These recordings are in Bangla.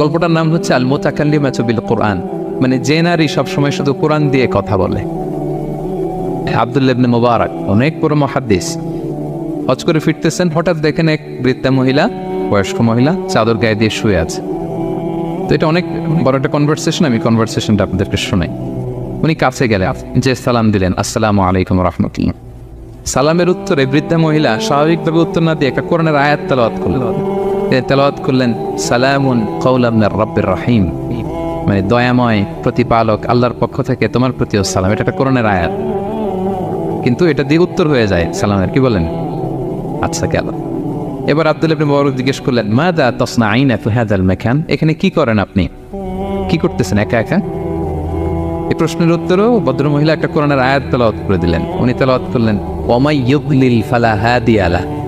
গল্পটার নাম হচ্ছে আল মোতাকাল্লিম বিল কোরআন। মানে যে নারী সবসময় শুধু কোরআন দিয়ে কথা বলে। আবদুল্লাহ ইবনে মোবারক, অনেক বড় মহাদ্দিস। হজ করে ফিরতেছেন, হঠাৎ দেখেন এক বৃদ্ধা মহিলা, বয়স্ক মহিলা, চাদর গায়ে দিয়ে শুয়ে আছে। তো এটা অনেক বড় একটা কনভারসেশন আমি কনভারসেশনটা আপনাদেরকে শোনাই। উনি কাছে গেলে যে সালাম দিলেন, আসসালামু আলাইকুম রহমতুল্লাহ। সালামের উত্তরে বৃদ্ধা মহিলা স্বাভাবিকভাবে উত্তর না দিয়ে একটা কোরআনের আয়াত তেলাওয়াত করলেন। তিনি তেলাওয়াত করলেন, সালামুন কৌলাম রব্বির রহিম। মানে দয়াময় প্রতিপালক আল্লাহর পক্ষ থেকে তোমার প্রতিও সালাম। এটা একটা কোরআনের আয়াত। কিন্তু এটা দিয়ে উত্তর হয়ে যায় সালামের, কি বলেন? আচ্ছা গেল। এবার আব্দুল ইবনে মুবারক জিজ্ঞেস করলেন মা দা তসনা আইনা ফি হাদাল মাকান? এখানে কি করেন আপনি? কি করতেছেন, একা একা? এই প্রশ্নের উত্তরও ভদ্র মহিলা একটা কোরআনের আয়াত তেলাওয়াত করে দিলেন। উনি তেলাওয়াত করলেন ওমাই ইউদলিল ফালা হাদিয়ালা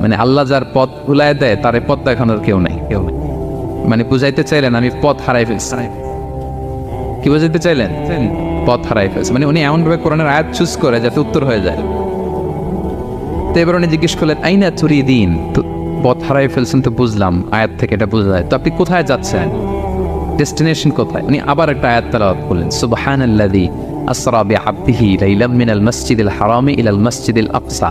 মানে আল্লাহ যার পথ ভুলায় দেয়, তার এই পথ দেখানোর কেউ নাই, কেউ নেই। মানে বুঝাইতে চাইলেন, আমি পথ হারাই ফেলছি। কি বুঝাইতে চাইলেন? পথ হারাই ফেলছে। মানে উনি এমনভাবে কোরআনের আয়াত চুজ করে যাতে উত্তর হয়ে যায়। তো এবার উনি জিজ্ঞেস করলেন, আইনা তুরি দিন তো পথ হারাই ফেলছেন তো বুঝলাম, আয়াত থেকে এটা বোঝা যায়। তো আপনি কোথায় যাচ্ছেন? ডেস্টিনেশন কোথায়? উনি আবার একটা আয়াত তালাওয়াত করলেন, সুবহানাল্লাযী আসরা বিআবদিহি লাইলাম মিনাল মাসজিদিল হারামি ইলাল মাসজিদিল আকসা।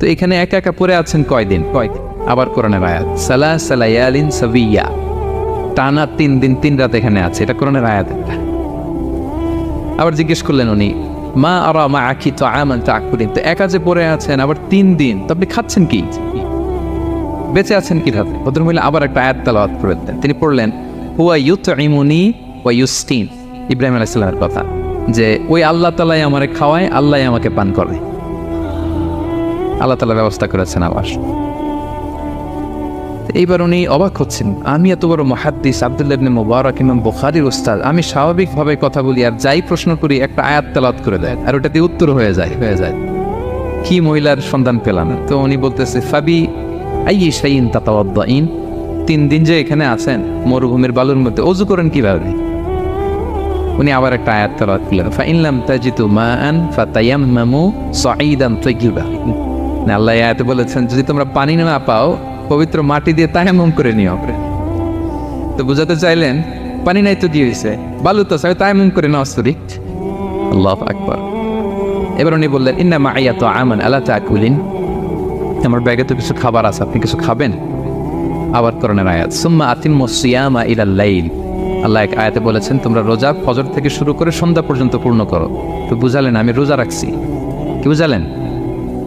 তো এখানে একা একা পড়ে আছেন কয়দিন? কয়দিন? আবার কোরআনের আয়াত। সালা সালায়ালিন সাবিয়া। টানা তিন দিন, তিন রাত এখানে আছে। এটা কোরআনের আয়াত একটা। আবার জিজ্ঞেস করলেন উনি, মা আর মা আখি তো আমান তা আকুদিন তো একা যে পড়ে আছেন, আবার তিন দিন, তো আপনি খাচ্ছেন কি? বেঁচে আছেন কীভাবে? ভদ্রমহিলা আবার একটা আয়াত তালাওয়াত করে দিলেন তিনি পড়লেন, হুয়া ইউত ইমুনি ওয়া ইউস্টিন ইব্রাহিম আলাইসাল্লামের কথা। যে, ওই আল্লাহ তালাই আমারে খাওয়ায়, আল্লাহ আমাকে পান করে। আল্লাহ তালা ব্যবস্থা করেছেন আবার। এইবার উনি অবাক হচ্ছেন। আমি এত বড় মহাদ্দিস আবদুল্লাহ ইবনে মুবারক, ইমাম বুখারীর উস্তাদ। আমি স্বাভাবিকভাবে কথা বলি আর যাই প্রশ্ন করি, একটা আয়াত তেলাওয়াত করে দেয় আর ওটা দিয়ে উত্তর হয়ে যায়। হয়ে যায়। কি মহিলার সন্ধান পেলাম? তো উনি বলতেছে, ফাবি আই শাইন তাতাওয়াদ্দাইন। তিন দিন যে এখানে আছেন, মরুভূমির বালুর মধ্যে। অজু করেন কীভাবে? উনি আবার একটা আয়াত তেলাওয়াত করলেন ফাইনলাম তাজিতু মাআন ফাতায়াম্মামু সাঈদান তাইয়িবা আল্লাহ আয়াতে বলেছেন, যদি তোমরা পানি না পাও, পবিত্র মাটি দিয়ে তায়াম্মুম করে নিও। তো বুঝাতে চাইলেন, পানি নাই তো কি বালু তো সবাই তায়াম্মুম করে নাও, সরি। আল্লাহ আকবার। এবার উনি বললেন, ইন্না মাইয়া তো আমান আল্লাহ তাকুলিন? আমার ব্যাগে তো কিছু খাবার আছে, আপনি কিছু খাবেন? আবার করণের আয়াত, সুম্মা আতিম সিয়ামা ইলাল লাইল। আল্লাহ এক আয়াতে বলেছেন, তোমরা রোজা, ফজর থেকে শুরু করে সন্ধ্যা পর্যন্ত পূর্ণ করো। তো বুঝালেন, আমি রোজা রাখছি। কি বুঝালেন?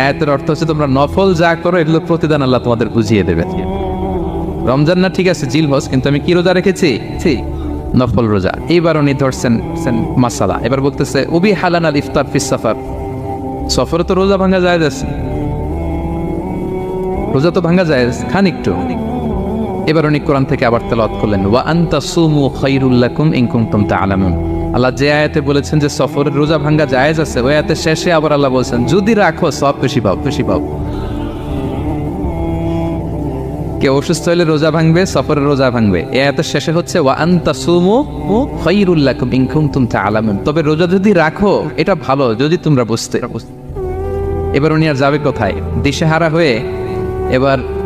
আয়াতের অর্থ হচ্ছে তোমরা নফল যা করো, এগুলো প্রতিদান আল্লাহ তোমাদের বুঝিয়ে দেবে। রমজান না, ঠিক আছে জিল হজ কিন্তু আমি কি রোজা রেখেছি? নফল রোজা। এইবার উনি ধরছেন মাসালা। এবার বলতেছে, উবি হালান আল ইফতার ফিস সাফার। সফরে তো রোজা ভাঙা যায় আছে। রোজা তো ভাঙা যায় খান একটু এবার উনি কোরআন থেকে আবার তেলাওয়াত করলেন, ওয়া আনতা সুমু খাইরুল লাকুম ইন কুনতুম তাআলামুন। আল্লাহ যে আয়াতে বলেছেন যে সফরের রোজা ভাঙ্গা জায়েজ আছে, ওই আয়াতে শেষে আবার আল্লাহ বলছেন, যদি রাখো, সব বেশি পাও বেশি পাও। কেউ অসুস্থ হলে রোজা ভাঙবে, সফরের রোজা ভাঙবে। এ আয়াতের শেষে হচ্ছে, ওয়া সুমু খাইরুল লাকুম ইন কুনতুম তাআলামুন। তবে রোজা যদি রাখো, এটা ভালো, যদি তোমরা বুঝতে। এবার উনি আর যাবে কোথায়? দিশেহারা হয়ে এবার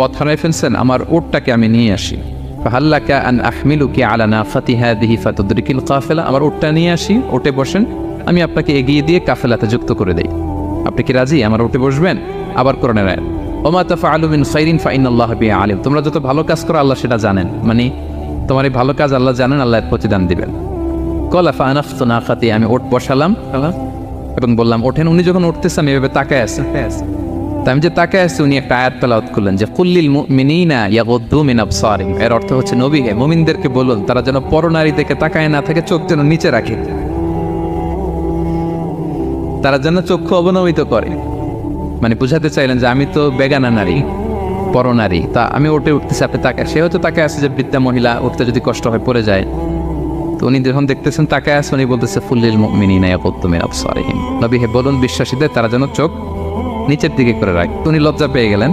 পথ হারাই ফেলছেন, আমার ওটটাকে আমি নিয়ে আসি। আন হাদিহি ফাতুদরিকিল কাফেলা। আমার নিয়ে আসি, ওটে বসেন, আমি আপনাকে এগিয়ে দিয়ে কাফেলাতে যুক্ত করে দেই। আপনি কি রাজি? আমার বসবেন? আবার ওমা তাফা আলুমিন খাইরিন ফাইন আল্লাহ বিয়া আলিম। তোমরা যত ভালো কাজ করো, আল্লাহ সেটা জানেন। মানে তোমার এই ভালো কাজ আল্লাহ জানেন, আল্লাহ এর প্রতিদান দিবেন। কলা ফানাফতু নাকাতি আমি ওট বসালাম। এবং বললাম, ওঠেন। উনি যখন উঠতেছে, আমি এভাবে তাকায় আছে। আমি যে তাকায় আছি উনি একটা আয়াত তেলাওয়াত করলেন যে, কুল্লিল মুমিনিনা ইয়াগুদ্দু মিন আবসারিহিম এর অর্থ হচ্ছে, নবী, হে মুমিনদেরকে বলুন, তারা যেন পরনারী দেখে তাকায় না থাকে, চোখ যেন নিচে রাখে। তারা যেন চক্ষু অবনমিত করে। মানে বুঝাতে চাইলেন যে, আমি তো বেগানা নারী, পরনারী। তা আমি ওটে উঠতেছি, আপনি তাকে সে হয়তো তাকে আছে যে বৃদ্ধা মহিলা, উঠতে যদি কষ্ট হয়, পড়ে যায়। তো উনি যখন দেখতেছেন তাকে আছে উনি বলতেছে ফুল্লিল মিনিনা ইয়াকুদ্দুমিন আবসারিহিম নবী হে, বলুন বিশ্বাসীদের, তারা যেন চোখ নিচের দিকে করে রাখ। উনি লজ্জা পেয়ে গেলেন।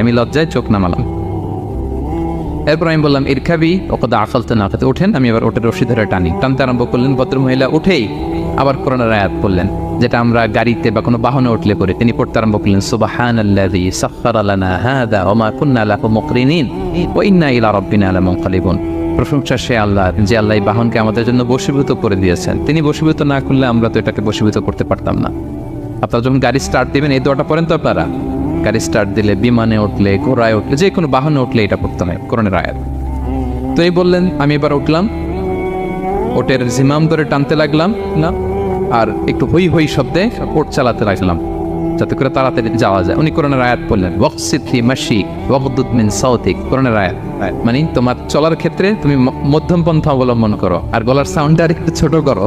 আমি লজ্জায় চোখ নামালাম। এরপর আমি বললাম ইরখাবি ওকদ আফালতে না। খেতে ওঠেন, আমি এবার ওটের রশি ধরে টানি। টানতে আরম্ভ করলেন ভদ্র মহিলা উঠেই আবার করোনার আয়াত বললেন যেটা আমরা গাড়িতে বা কোনো বাহনে উঠলে পরে তিনি পড়তে আরম্ভ করলেন সুবাহান আল্লাযী সাখখারা লানা হাদা ওয়া মা কুন্না লাহু মুকরিনিন ইন্না ইলা রাব্বিনা লামুনকালিবুন। প্রশংসা সে আল্লাহ, যে আল্লাহ বাহনকে আমাদের জন্য বশীভূত করে দিয়েছেন। তিনি বশীভূত না করলে আমরা তো এটাকে বশীভূত করতে পারতাম না। আপনারা যখন গাড়ি স্টার্ট দিবেন, এই দোয়াটা পড়েন তো আপনারা। গাড়ি স্টার্ট দিলে বিমানে উঠলে, ঘোড়ায় উঠলে, যে কোনো বাহনে উঠলে এটা পড়তে হয়, কোরআনের আয়াত। তো এই বললেন, আমি এবার উঠলাম। ওটের জিমাম ধরে টানতে লাগলাম, না? আর একটু হই হই শব্দে ওট চালাতে লাগলাম, যাতে করে তাড়াতাড়ি যাওয়া যায়। উনি কোরআনের আয়াত বললেন ওয়াকসিফি মাসি ওয়াকদুদ মিন সাউতিক কোরআনের আয়াত। মানে তোমার চলার ক্ষেত্রে তুমি মধ্যম পন্থা অবলম্বন করো, আর গলার সাউন্ডটা আর একটু ছোট করো।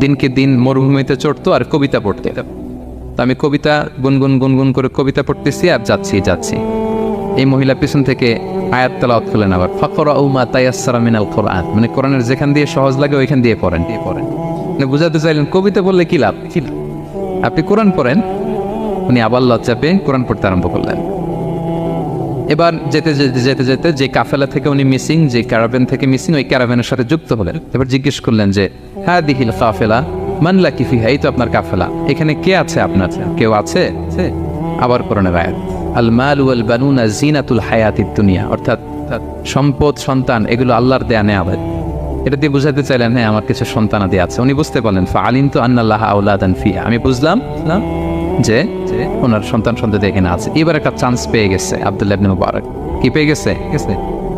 দিনকে দিন মরুভূমিতে চড়তো আর কবিতা পড়তে। তো আমি কবিতা গুনগুন গুনগুন করে কবিতা পড়তেছি আর যাচ্ছি যাচ্ছি। এই মহিলা পিছন থেকে আয়াত তেলাওয়াত করলেন আবার ফকরা উমা তাইয়াসসারা মিনাল কোরআন। মানে কোরআনের যেখান দিয়ে সহজ লাগে, ওইখান দিয়ে পড়েন। দিয়ে পড়েন মানে বুঝাতে চাইলেন, কবিতা বললে কি লাভ? কি লাভ? আপনি কোরআন পড়েন, উনি আবার লজ্জা পেয়ে কোরআন পড়তে আরম্ভ করলেন। এবার যেতে যেতে যেতে যেতে যে কাফেলা থেকে উনি মিসিং, যে ক্যারাভেন থেকে মিসিং, ওই ক্যারাভেনের সাথে যুক্ত হলেন। এবার জিজ্ঞেস করলেন যে এই তো আপনার কাফেলা। এখানে কে আছে আপনার? কেউ আছে? আবার আয়াত। আল মাল ওয়াল বানুনা জিনাতুল হায়াতিদ দুনিয়া, অর্থাৎ সম্পদ, সন্তান, এগুলো আল্লাহর দেয়া এটা দিয়ে বুঝাতে চাইলেন হ্যাঁ আমার কিছু আছে। উনি বুঝতে পারলেন ফা আলিম তো আন্নাল্লাহ আউলাদান ফিয়া আমি বুঝলাম না যে ওনার সন্তান সন্ততি এখানে আছে। এবার একটা চান্স পেয়ে গেছে, আব্দুল্লাহ মুবারক। কি পেয়ে গেছে।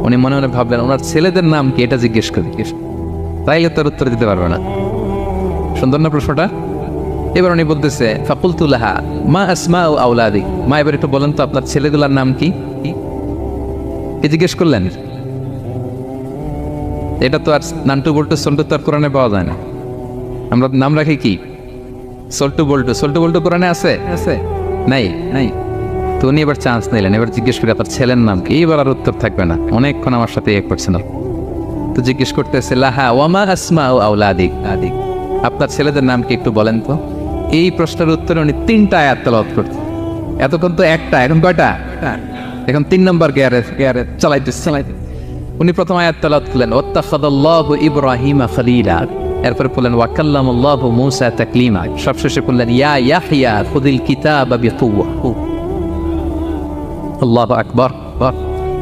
উনি মনে মনে ভাবলেন, ওনার ছেলেদের নাম কি? এটা জিজ্ঞেস করি। তাইলে তার উত্তর দিতে পারবে না। সুন্দর না প্রশ্নটা? এবার উনি বলতেছে ফাকুলতুল্লাহা মা আসমা ও আউলাদি মা, এবার একটু বলেন তো, আপনার ছেলেগুলার নাম কি? কি? জিজ্ঞেস করলেন? এটা তো আর নান্টু বল্টু সন্টু তো আর কোরআনে পাওয়া যায় না। আমরা নাম রাখি কি? সল্টু বল্টু। সল্টু বল্টু কোরআনে আছে? আছে। নাই নাই। তো উনি এবার চান্স নিলেন। এবার জিজ্ঞেস করে, আপনার ছেলের নাম কি? এইবার আর উত্তর থাকবে না। অনেকক্ষণ আমার সাথে এক করছে না তো জিজ্ঞেস করতেছে, লাহা ওয়ামা আসমা ও আউলাদিক আদিক, আপনার ছেলেদের নাম কি একটু বলেন তো? এই প্রশ্নের উত্তরে উনি তিনটা আয়াত তেলাওয়াত করতে এতক্ষণ তো একটা, এখন কয়টা? এখন তিন নম্বর গিয়ারে গিয়ারে চালাইতে চালাইতে উনি প্রথম আয়াত তেলাওয়াত করলেন ওত্তাখাদাল্লাহু ইব্রাহিমা খলিলা। এরপরে বললেন, ওয়াকাল্লামুল্লাহু মূসা তাকলিমা। সবশেষে বললেন, ইয়া ইয়াহইয়া খুদিল কিতাবা বিকুওয়া আল্লাহু আকবার আকবার।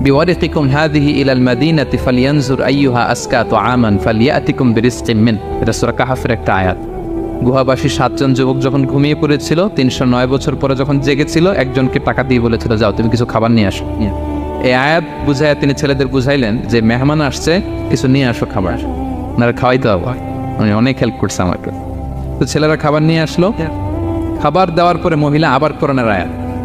বিওয়ারিকিকুম হাদিহি ইলাল মাদিনাতি ফালিয়ানজুর আইয়ুহা আসকা তুআমান ফালিয়াতিকুম বিরিজকিম মিন এটা সূরা কাহাফের একটা আয়াত। গুহাবাসী সাতজন যুবক যখন ঘুমিয়ে পড়েছিল তিনশো নয় বছর পরে যখন জেগেছিল একজনকে টাকা দিয়ে বলেছিল যাও তুমি কিছু খাবার নিয়ে আসো। এই আয়াত বুঝাইয়া তিনি ছেলেদের বুঝাইলেন যে মেহমান আসছে কিছু নিয়ে আসো খাবার। ওনারা খাওয়াইতে হবে উনি অনেক হেল্প করছে আমাকে। তো ছেলেরা খাবার নিয়ে আসলো। খাবার দেওয়ার পরে মহিলা আবার কোরআনের আয়াত।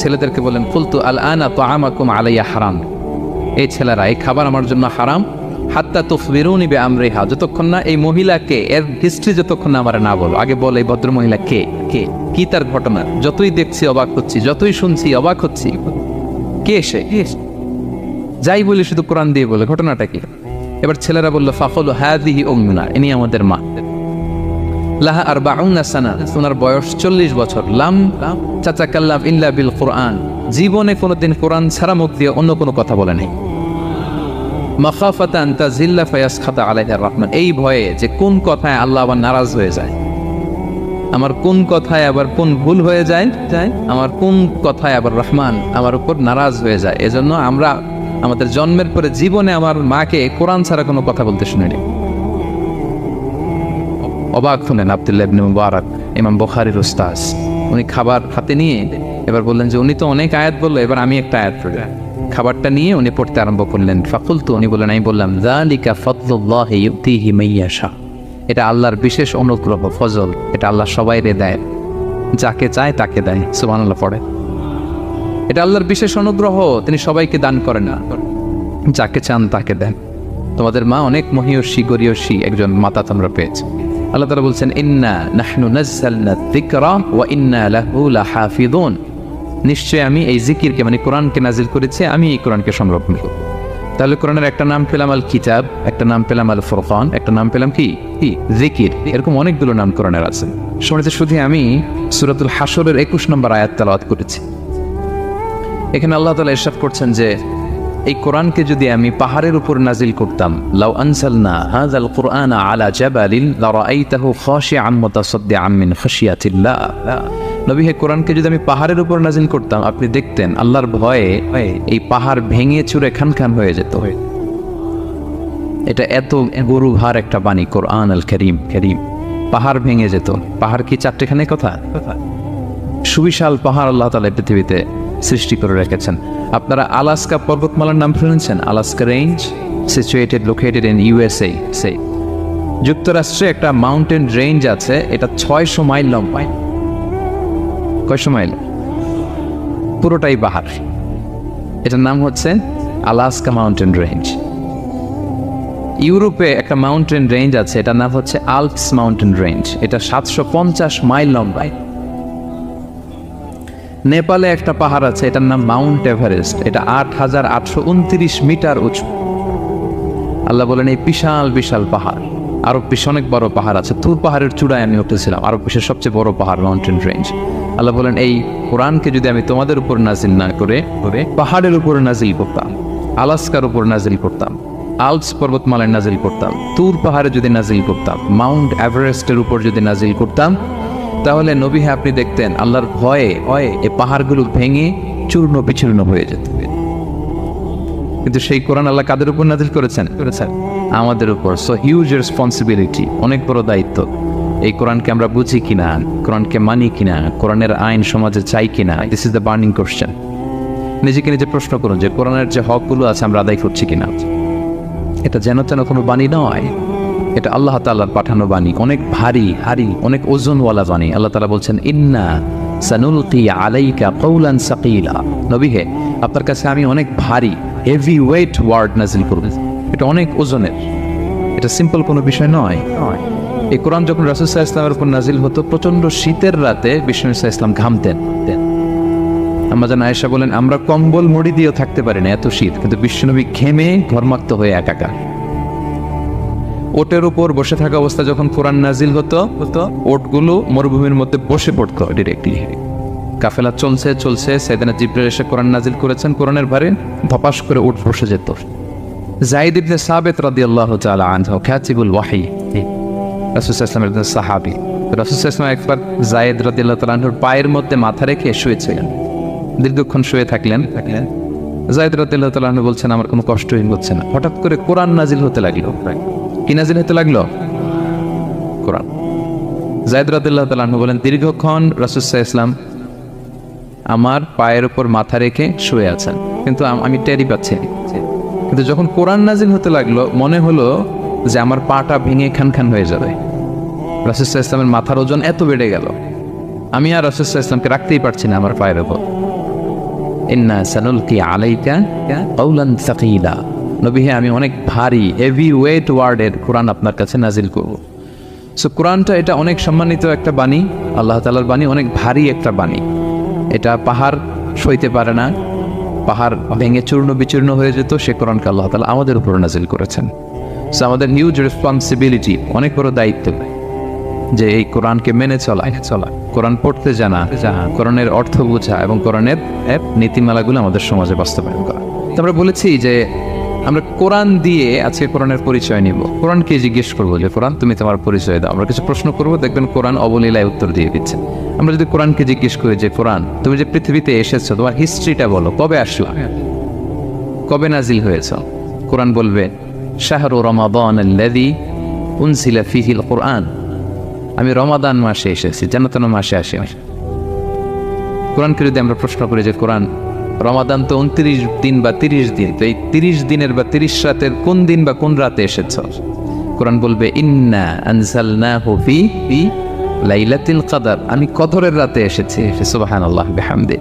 ছেলেদেরকে বললেন ফুলতু আল আনা তো আমাকুম আলাইয়া হারাম। এই ছেলেরা, এই খাবার আমার জন্য হারাম। হাত্তা তুফবিরুনি বে আমরিহা যতক্ষণ না এই মহিলাকে, এর হিস্ট্রি যতক্ষণ না আমার না বলো, আগে বল এই ভদ্র মহিলা কে? কে? কি তার ঘটনা? যতই দেখছি অবাক হচ্ছি, যতই শুনছি অবাক হচ্ছি। কে সে? যাই বলি শুধু কোরআন দিয়ে বলে, ঘটনাটা কি? এবার ছেলেরা বলল, ফাফল হাদিহি ওমনা ইনি আমাদের মা। লাহা আর বাউনা সানা ওনার বয়স চল্লিশ বছর। লাম চাচা কাল্লাম ইল্লা বিল কোরআন। জীবনে কোনোদিন কোরআন ছাড়া মুখ দিয়ে অন্য কোনো কথা বলে নেই। মাখাফাতান তাজিল্লা ফায়াস খাতা আলাইহার রহমান। এই ভয়ে যে কোন কথায় আল্লাহ আবার নারাজ হয়ে যায়? আমার কোন কথায় আবার কোন ভুল হয়ে যায়? আমার কোন কথায় আবার রহমান আমার উপর নারাজ হয়ে যায়? এজন্য আমরা আমাদের জন্মের পরে জীবনে আমার মাকে কোরআন ছাড়া কোনো কথা বলতে শুনিনি। অবাক হলেন আবদুল্লাহ ইবনে মুবারক, ইমাম বুখারীর উস্তাজ উনি খাবার হাতে নিয়ে এবার বললেন যে, উনি তো অনেক আয়াত বলল, এবার আমি একটা আয়াত পড়ি। খাবারটা নিয়ে উনি পড়তে আরম্ভ করলেন। ফাকুল তো উনি বললেন, আমি বললাম জালিকা ফদলুল্লাহি ইউতিহি মাইয়াশা। এটা আল্লাহর বিশেষ অনুগ্রহ, ফজল। এটা আল্লাহ সবাইরে দেয়, যাকে চায় তাকে দেয়। সুবহানাল্লাহ, পড়ে। এটা আল্লাহর বিশেষ অনুগ্রহ, তিনি সবাইকে দান করেন না। যাকে চান তাকে দেন। তোমাদের মা অনেক মহিয়সী, গরিয়সী একজন মাতা তোমরা পেয়েছে। আল্লাহ তালা বলছেন, ইন্না নাহনু ওয়া ইন্না লাহু নিশ্চয় আমি এই জিকিরকে মানে কোরআনকে নাজিল করেছি, আমি এই কোরআনকে সংরক্ষণ করব। তাহলে কোরআনের একটা নাম পেলাম আল কিতাব একটা নাম পেলাম আল ফুরকান একটা নাম পেলাম কি? জিকির। এরকম অনেকগুলো নাম কোরআনের আছে। শুনেছে শুধু আমি সূরাতুল হাসরের একুশ নম্বর আয়াত তেলাওয়াত করেছি। এখানে আল্লাহ তালা ইরশাদ করছেন যে এই কোরআনকে যদি আমি পাহাড়ের উপর নাজিল করতাম, লাউ আনসালনা হাযাল কুরআনা আলা জাবালিন লারাআইতাহু খাশিআন মুতাসাদ্দিআন মিন খাশিয়াতিল্লাহ। নবী, হে কোরআনকে যদি আমি পাহাড়ের উপর নাজিল করতাম, আপনি দেখতেন আল্লাহর ভয়ে এই পাহাড় ভেঙে চুরে খান খান হয়ে যেত। এটা এত গরু ভার একটা বাণী, কোরআন আল করিম করিম। পাহাড় ভেঙে যেত। পাহাড় কি চারটেখানে কথা? সুবিশাল পাহাড় আল্লাহ তালা পৃথিবীতে সৃষ্টি করে রেখেছেন। আপনারা আলাস্কা পর্বতমালার নাম শুনেছেন? Alaska range situated located in USA সে যুক্তরাষ্ট্রে একটা মাউন্টেন রেঞ্জ আছে, এটা ছয়শো মাইল লম্বায় কয়শো মাইল? পুরোটাই পাহাড় এটার নাম হচ্ছে আলাস্কা মাউন্টেন রেঞ্জ ইউরোপে একটা মাউন্টেন রেঞ্জ আছে, এটার নাম হচ্ছে আলপস মাউন্টেন রেঞ্জ এটা সাতশো পঞ্চাশ মাইল লম্বায় নেপালে একটা পাহাড় আছে, এটার নাম মাউন্ট এভারেস্ট। এটা আট হাজার আটশো উনত্রিশ মিটার উঁচু। আল্লাহ বলেন, এই বিশাল বিশাল পাহাড়। আরও বেশি অনেক বড় পাহাড় আছে। তুর পাহাড়ের চূড়ায় আমি উঠেছিলাম আরও বিশ্বের সবচেয়ে বড় পাহাড় মাউন্টেন রেঞ্জ আল্লাহ বলেন, এই কোরআনকে যদি আমি তোমাদের উপর নাজিল না করে করে পাহাড়ের উপর নাজিল করতাম, আলাস্কার উপর নাজিল করতাম আলপস পর্বতমালায় নাজিল করতাম তুর পাহাড়ে যদি নাজিল করতাম, মাউন্ট এভারেস্টের উপর যদি নাজিল করতাম তাহলে নবী হ্যাঁ আপনি দেখতেন আল্লাহর ভয়ে ভয়ে এই পাহাড়গুলো ভেঙে চূর্ণ বিচূর্ণ হয়ে যেত। কিন্তু সেই কোরআন আল্লাহ কাদের উপর নাজিল করেছেন? করেছেন। আমাদের উপর। সো হিউজ রেসপন্সিবিলিটি অনেক বড় দায়িত্ব। এই কোরআনকে আমরা বুঝি কিনা কোরআনকে মানি কিনা কোরআনের আইন সমাজে চাই কিনা this is the burning question নিজেকে নিজে প্রশ্ন করুন যে কোরআনের যে হকগুলো আছে আমরা আদায় করছি কিনা। এটা যেন তেন কোনো বাণী নয়। এটা আল্লাহ তাল্লাহর পাঠানো বাণী। অনেক ভারী হারি অনেক ওজনওয়ালা বাণী। আল্লাহ তালা বলছেন, ইন্না সানুলকি আলাইকা কৌলান সাকিলা। নবী হে, আপনার কাছে আমি অনেক ভারী হেভি ওয়েট ওয়ার্ড নাজিল করব। এটা অনেক ওজনের। এটা সিম্পল কোনো বিষয় নয়। এই কোরআন যখন রাসুসাহ ইসলামের উপর নাজিল হতো প্রচণ্ড শীতের রাতে বিষ্ণু ইসলাম ঘামতেন আমাজন আয়েশা বলেন, আমরা কম্বল মুড়ি দিয়েও থাকতে পারি না, এত শীত। কিন্তু বিশ্বনবী ঘেমে ঘরমাক্ত হয়ে একাকার। ওটের উপর বসে থাকা অবস্থা যখন কোরআন নাজিল হতো হতো, ওটগুলো মরুভূমির মধ্যে বসে পড়তো ডিরেক্টলি কাফেলা চলছে চলছে, সেদিনা জিব্রাইল এসে কোরআন নাজিল করেছেন, কোরআনের ভারে ধপাস করে উঠ বসে যেত। জাইদ ইবনে সাবেত রাদিয়াল্লাহু তাআলা আনহু, খাতিবুল ওয়াহি। একজন সাহাবী। একবার জায়েদ তাআলা আনহুর পায়ের মধ্যে মাথা রেখে শুয়েছিলেন। দীর্ঘক্ষণ শুয়ে থাকলেন। থাকলেন জায়দ রাদিল্লাহ তাআলা বলছেন, আমার কোনো কষ্টই হচ্ছে না। হঠাৎ করে কোরআন নাজিল হতে লাগল। কি নাজিল হতে লাগল? কোরআন। জায়দ রাদিল্লাহ তাআলা বলেন, দীর্ঘক্ষণ রাসূল ইসলাম আমার পায়ের উপর মাথা রেখে শুয়ে আছেন। কিন্তু আমি টেরি পাচ্ছি কিন্তু যখন কোরআন নাজিল হতে লাগল, মনে হলো যে আমার পাটা ভেঙে খান খান হয়ে যাবে। রাসুল ইসলামের মাথার ওজন এত বেড়ে গেল। আমি আর রাসুল ইসলামকে রাখতেই পারছি না আমার পায়ের উপর ইন্না সানুলকি আলাইকা কৌলান সাকিলা। নবী হে, আমি অনেক ভারী হেভি ওয়েট ওয়ার্ডের কোরআন আপনার কাছে নাজিল করব। সো কোরআনটা এটা অনেক সম্মানিত একটা বাণী, আল্লাহ তালার বাণী, অনেক ভারী একটা বাণী। এটা পাহাড় সইতে পারে না, পাহাড় ভেঙে চূর্ণ বিচূর্ণ হয়ে যেত, সে কোরআনকে আল্লাহ তালা আমাদের উপর নাজিল করেছেন। সো আমাদের হিউজ রেসপন্সিবিলিটি অনেক বড় দায়িত্ব যে এই কোরআনকে মেনে চলা চলা। কোরআন পড়তে জানা, কোরআনের অর্থ বোঝা এবং কোরআনের নীতিমালাগুলো আমাদের সমাজে বাস্তবায়ন করা। আমরা বলেছি যে আমরা কোরআন দিয়ে আজকে কোরআনের পরিচয় নিব। কোরআনকে জিজ্ঞেস করব যে, কোরআন, তুমি তোমার পরিচয় দাও। আমরা কিছু প্রশ্ন করব, দেখবেন কোরআন অবলীলায় উত্তর দিয়ে দিচ্ছে। আমরা যদি কোরআনকে জিজ্ঞেস করি যে, কোরআন, তুমি যে পৃথিবীতে এসেছ, তোমার হিস্ট্রিটা বলো, কবে আসলা? কবে নাজিল হয়েছ? কোরআন বলবে, শাহরু রমাদান আল্লাযী উনজিলা ফীহিল কোরআন। আমি রমাদান মাসে এসেছি যেন তেন মাসে আসি। কোরআনকে যদি আমরা প্রশ্ন করি যে, কোরআন রমাদান তো উনত্রিশ দিন বা তিরিশ দিন, তো এই তিরিশ দিনের বা তিরিশ রাতের কোন দিন বা কোন রাতে এসেছ? কোরআন বলবে, ইন্না আনজালনাহু ফি ফি লাইলাতুল কদর। আমি কদরের রাতে এসেছি সুবহানাল্লাহ, বিহামদি।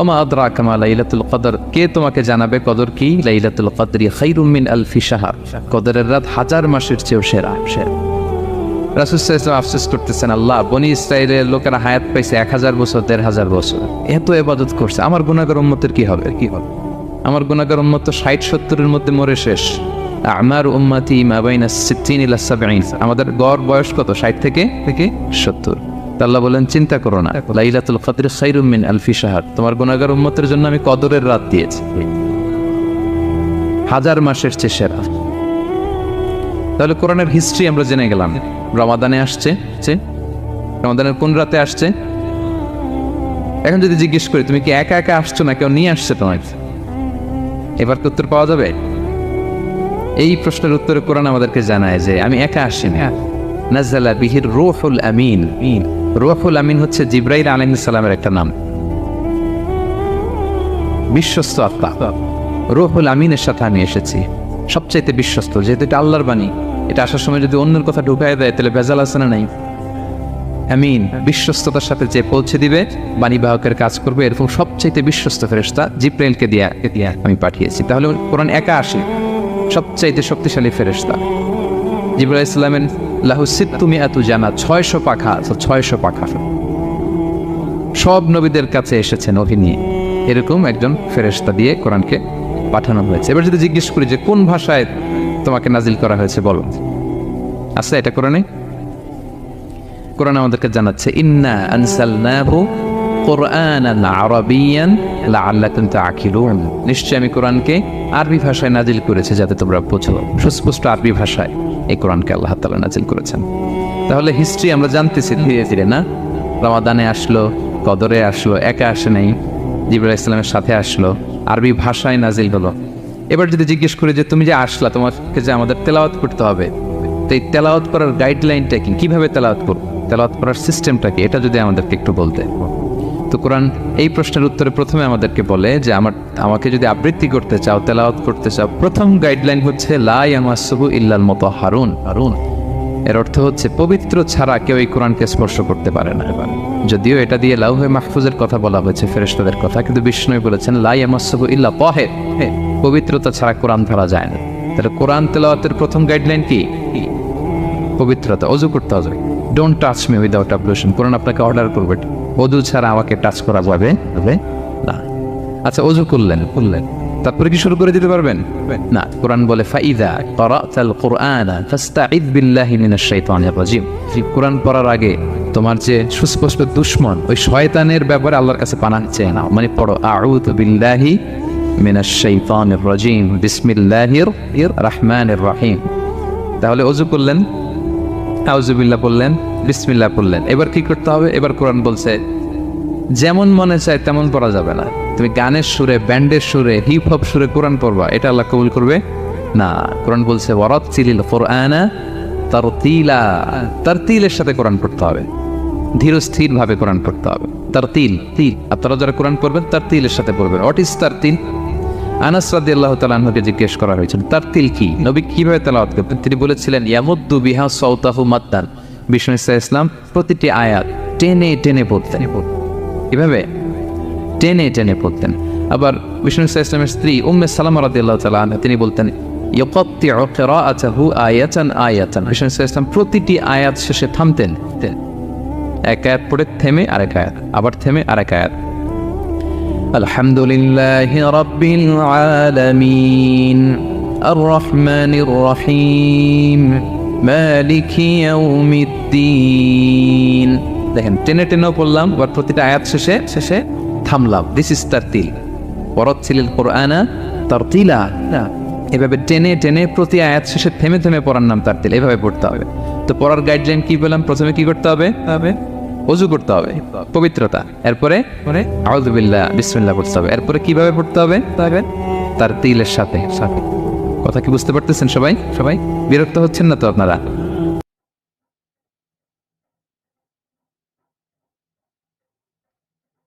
ওমা আদরা কামা লাইলাতুল কদর? কে তোমাকে জানাবে কদর কি? লাইলাতুল কদরি খাইরুম মিন আলফি শাহর। কদরের রাত হাজার মাসের চেয়েও সেরা সেরা। রাসুসাল্লাম আফসোস করতেছেন, আল্লাহ, বনি ইসরায়েলের লোকেরা হায়াত পাইছে এক হাজার বছর, দেড় হাজার বছর। এত এবাদত করছে, আমার গুণাগার উম্মতের কি হবে? কি হবে? আমার গুণাগার উম্মত তো ষাট, সত্তরের মধ্যে মরে শেষ। আমার উম্মাতি মাবাইনা সিদ্দিন আমাদের গড় বয়স কত? ষাট থেকে থেকে সত্তর। আল্লাহ বলেন চিন্তা করো না। লাইলাতুল কদর খাইরুম মিন আলফি শাহর। তোমার গুণাগার উম্মতের জন্য আমি কদরের রাত দিয়েছি। হাজার মাসের চেয়ে সেরা। তাহলে কোরআনের হিস্ট্রি আমরা জেনে গেলাম। রমাদানে আসছে রমাদানের কোন রাতে আসছে? এখন যদি জিজ্ঞেস করি তুমি কি একা একা আসছো না কেউ নিয়ে আসছে তোমার এবার কি উত্তর পাওয়া যাবে? এই প্রশ্নের উত্তরে কোরআন আমাদেরকে জানায় যে আমি একা আসি না নাজালা বিহির রুহুল আমিন। রুহুল আমিন হচ্ছে জিব্রাইল আলাইহিস সালামের একটা নাম। বিশ্বস্ত আত্মা। রুহুল আমিনের সাথে আমি এসেছি। সবচাইতে বিশ্বস্ত, যেহেতু এটা আল্লাহর বাণী। এটা আসার সময় যদি অন্যের কথা ঢুকায় দেয়, তাহলে ভেজাল আছে না নাই? আমিন, বিশ্বস্ততার সাথে যে পৌঁছে দিবে, বাণী বাহকের কাজ করবে, এরকম সবচাইতে বিশ্বস্ত ফেরেস্তা জিব্রাইলকে দিয়া দিয়া আমি পাঠিয়েছি। তাহলে কোরআন একা আসে, সবচাইতে শক্তিশালী ফেরেস্তা জিব্রাইল ইসলামের লাহুসিদ তুমি এত জানা ছয়শো পাখা ছয়শো পাখা। সব নবীদের কাছে এসেছেন অভিনয়। এরকম একজন ফেরেশতা দিয়ে কোরআনকে পাঠানো হয়েছে। এবার যদি জিজ্ঞেস করি যে কোন ভাষায় তোমাকে নাজিল করা হয়েছে, বলো। আচ্ছা এটা কোরআনে? কোরআন আমাদেরকে জানাচ্ছে, ইন্না আনসালনাহু কোরআনান আরাবিয়ান লাআল্লাকুম তাআকিলুন। নিশ্চয় আমি কোরআনকে আরবি ভাষায় নাজিল করেছি, যাতে তোমরা বোঝো। সুস্পষ্ট আরবি ভাষায় এই কোরআনকে আল্লাহ তাআলা নাজিল করেছেন। তাহলে হিস্ট্রি আমরা জানতেছি ধীরে ধীরে, না? রমাদানে আসলো, কদরে আসলো, একা আসে নাই, জিবরাল ইসলামের সাথে আসলো। আরবি ভাষায় নাজিল হলো। এবার যদি জিজ্ঞেস করি যে, তুমি যে আসলা, তোমাকে যে আমাদের তেলাওয়াত করতে হবে? তো এই তেলাওয়াত করার গাইডলাইনটা কি? কীভাবে তেলাওয়াত করব? তেলাওয়াত করার সিস্টেমটা কি? এটা যদি আমাদেরকে একটু বলতে। তো কোরআন এই প্রশ্নের উত্তরে প্রথমে আমাদেরকে বলে যে, আমার, আমাকে যদি আবৃত্তি করতে চাও, তেলাওয়াত করতে চাও, প্রথম গাইডলাইন হচ্ছে, লা ইয়ামাসসুহু ইল্লাল মতো হারুন হারুন। এর অর্থ হচ্ছে, পবিত্র ছাড়া কেউ এই কোরআনকে স্পর্শ করতে পারে না। এবার যদিও এটা দিয়ে লাউহে মাহফুজের কথা বলা হয়েছে, ফেরেশতাদের কথা, কিন্তু বিষ্ণু বলেছেন, লা ইয়ামাসসুহু ইল্লা তাহের। পবিত্রতা ছাড়া কোরআন ধরা যায় না। তাহলে কোরআন তেলাওয়াতের প্রথম গাইডলাইন কি? পবিত্রতা, অজু করতে হবে। Don't touch me without application কোরআন আপনাকে অর্ডার করবে। অজু ছাড়া আমাকে টাচ করা যাবে না। আচ্ছা অজু করলেন করলেন। তারপরে কি শুরু করে দিতে পারবেন? না, কোরআন বলে, ফাইদা করাতাল কোরআন ফাস্তাইদ বিল্লাহি মিনাশ শাইতানির রাজিম। কোরআন পড়ার আগে তোমার যে সুস্পষ্ট দুশ্মন, ওই শয়তানের ব্যাপারে আল্লাহর কাছে পানা চেয়ে নাও। মানে পড়ো, আউযু বিল্লাহি মিনাশ শাইতানির রাজিম। বিসমিল্লাহির রহমানির রহিম। তাহলে অজু করলেন আউজুবিল্লাহ বললেন বিসমিল্লাহ বললেন এবার কি করতে হবে? এবার কোরআন বলছে যেমন মনে চায় তেমন পড়া যাবে না। তুমি গানের সুরে, ব্যান্ডের সুরে হিপ হপ সুরে কোরআন পড়বা, এটা আল্লাহ কবুল করবে? না। কোরআন বলছে, ওয়ারাত চিলিল কোরআনা তার তিলা তার তিলের সাথে কোরআন পড়তে হবে। ধীর স্থির ভাবে কোরআন পড়তে হবে। তার তিল। তিল আপনারা যারা কোরআন পড়বেন তার তিলের সাথে পড়বেন। হোয়াট ইজ তার তিল আনাস রাদি আল্লাহ তালাহকে জিজ্ঞেস করা হয়েছিল তার তিল কি? নবী কীভাবে তেলাওয়াত করতেন তিনি বলেছিলেন, ইয়ামুদ্দু বিহা সৌতাহু মাদ্দান। বিষ্ণু ইসলাম, প্রতিটি আয়াত টেনে টেনে পড়তেন। এভাবে টেনে টেনে পড়তেন আবার বিষ্ণু ইসা ইসলামের স্ত্রী উম্মে সালাম রাদি আল্লাহ তালা তিনি বলতেন ইয়কত্তিউ কিরাআতাহু আয়াতান আয়াতান বিষ্ণু ইসা ইসলাম প্রতিটি আয়াত শেষে থামতেন এক আয়াত পড়ে থেমে আরেক আয়াত আবার থেমে আরেক আয়াত الحمد لله رب العالمين الرحمن الرحيم مالك يوم الدين দেখেন টেনে টেনেও পড়লাম এবার প্রতিটা আয়াত শেষে শেষে থামলাম। দিস ইজ তার তিল পরত ছিলেন কোরআনা তার তিলা এভাবে টেনে টেনে প্রতি আয়াত শেষে থেমে থেমে পড়ার নাম তার তিল এভাবে পড়তে হবে। তো পড়ার গাইডলাইন কি পেলাম? প্রথমে কি করতে হবে? হবে। অজু করতে হবে পবিত্রতা। এরপরে পরে? আউযুবিল্লাহ বিসমিল্লাহ পড়তে হবে। এরপরে কীভাবে পড়তে হবে? তার তিলের সাথে সাথে। কথা কি বুঝতে পারতেছেন সবাই? সবাই? বিরক্ত হচ্ছেন না তো আপনারা?